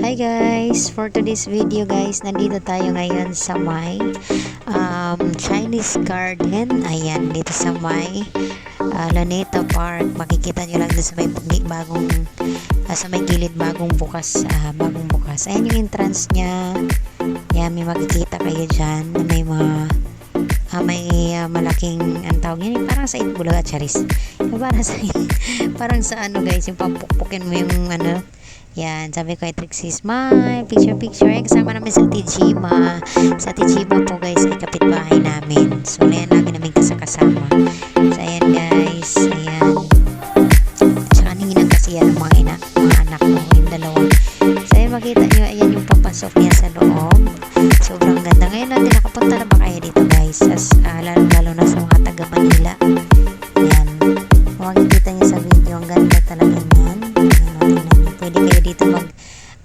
Hi guys! For today's video guys, nandito tayo ngayon sa may um, Chinese Garden. Ayan, dito sa may uh, Laneta Park. Makikita nyo lang dito sa may bagong uh, sa may gilid bagong bukas uh, bagong bukas. Ayan yung entrance niya. Ayan, may makikita kayo dyan may mga uh, may uh, malaking ang tawag yun, parang sa Itbulaga Charis. Parang sa parang sa ano guys, yung pampukpukin mo yung ano yan, sabi ko kay Trixie Smile, picture picture. Ay, kasama namin sa Tijima. Sa Tijima po guys, ay kapitbahay namin. So, ayan, lagi namin kasakasama. So, ayan guys, ayan. Sa kaninang kasi yan ang mga, ina, mga anak ko, yung dalawa. So, ayan, makita nyo, ayan yung papasok niya sa loob. Sobrang ganda. Ngayon natin, nakapunta na dito mag,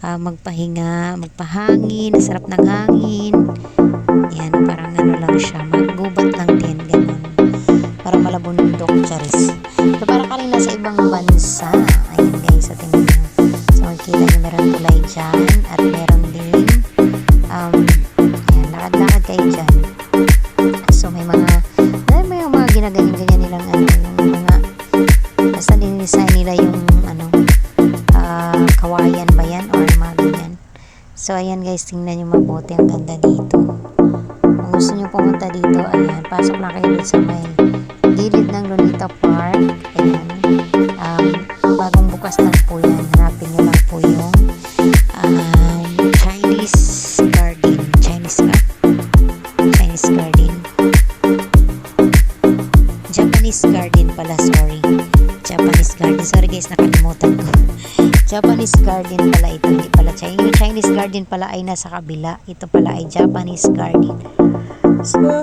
ah, magpahinga, magpahangin, sarap ng hangin. Ayan, parang ano lang siya, maggubat lang din, ganun. Para malabundok, charis. So, parang kaling nasa ibang bansa. Ayan guys, sa tingnan nyo. So, makikita nyo meron tulay dyan, at meron din, um, ayan, lakad-lakad kayo dyan. So, may mga, ay, may mga ginaganyan-ganyan So, ayan guys, tingnan nyo mabuti. Ang ganda dito. Kung gusto nyo pumunta dito, ayan, pasok lang kayo sa may gilid ng Lunita Park. Japanese Garden pala ito, hindi pala Chinese. Chinese Garden pala ay nasa kabila. Ito pala ay Japanese Garden. So,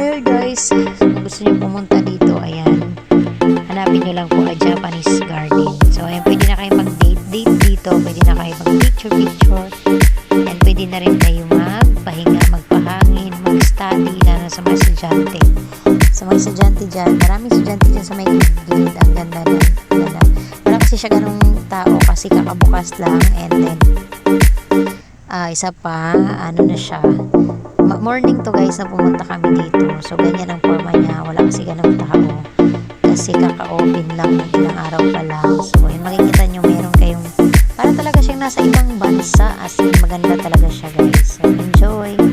hey guys, kung gusto niyo pumunta dito, ayan. Hanapin niyo lang po ang Japanese Garden. So, ayan, pwede na kayo mag-date-date dito. Pwede na kayo mag-picture-picture. And pwede na rin kayo magpahinga, magpahangin, mag-study, lalo sa mga estudyante. Sa mga estudyante dyan, maraming estudyante dyan sa may gilid. Ang ganda na. Kasi siya ganung tao kasi kakabukas lang. And then, ah isa pa, ano na siya. Morning to guys na pumunta kami dito. So, ganyan ang forma niya. Wala kasi ganung tao. Kasi kaka-open lang ng ilang araw pa lang. So, yun, makikita nyo meron kayong para talaga siyang nasa ibang bansa. As in, maganda talaga siya guys. So, enjoy.